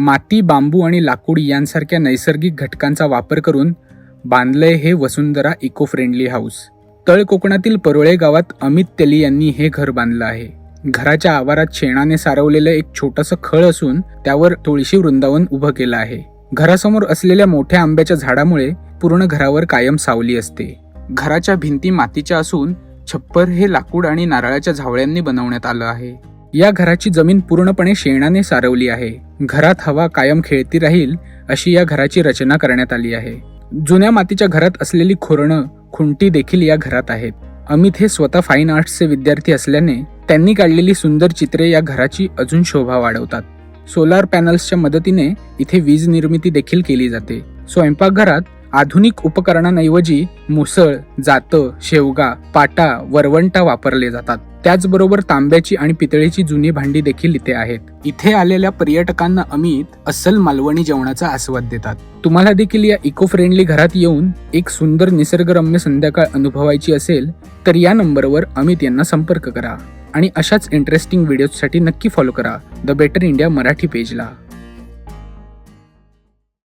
माती बांबू आणि लाकूड यांसारख्या नैसर्गिक घटकांचा वापर करून बांधलंय हे वसुंधरा इको फ्रेंडली हाऊस तळ कोकणातील परोळे गावात अमित तेली यांनी हे घर बांधलं आहे. घराच्या आवारात शेणाने सारवलेलं एक छोटंसं खळ असून त्यावर तुळशी वृंदावन उभं केलं आहे. घरासमोर असलेल्या मोठ्या आंब्याच्या झाडामुळे पूर्ण घरावर कायम सावली असते. घराच्या भिंती मातीच्या असून छप्पर हे लाकूड आणि नारळाच्या झावळ्यांनी बनवण्यात आलं आहे. या घराची जमीन पूर्णपणे शेणाने सारवली आहे. घरात हवा कायम खेळती राहील अशी या घराची रचना करण्यात आली आहे. जुन्या मातीच्या घरात असलेली खोरणं खुंटी देखील या घरात आहेत. अमित हे स्वतः फाईन आर्ट्सचे विद्यार्थी असल्याने त्यांनी काढलेली सुंदर चित्रे या घराची अजून शोभा वाढवतात. सोलार पॅनल्सच्या मदतीने इथे वीज निर्मिती देखील केली जाते. स्वयंपाकघरात आधुनिक उपकरणांऐवजी मुसळ जातं शेवगा पाटा वरवंटा वापरले जातात. त्याचबरोबर तांब्याची आणि पितळेची जुनी भांडी देखील इथे आहेत. इथे आलेल्या पर्यटकांना अमित अस्सल मालवणी जेवणाचा आस्वाद देतात. तुम्हाला देखील या इको फ्रेंडली घरात येऊन एक सुंदर निसर्गरम्य संध्याकाळ अनुभवायची असेल तर या नंबरवर अमित यांना संपर्क करा. आणि अशाच इंटरेस्टिंग व्हिडिओसाठी नक्की फॉलो करा. The better India Marathi पेजला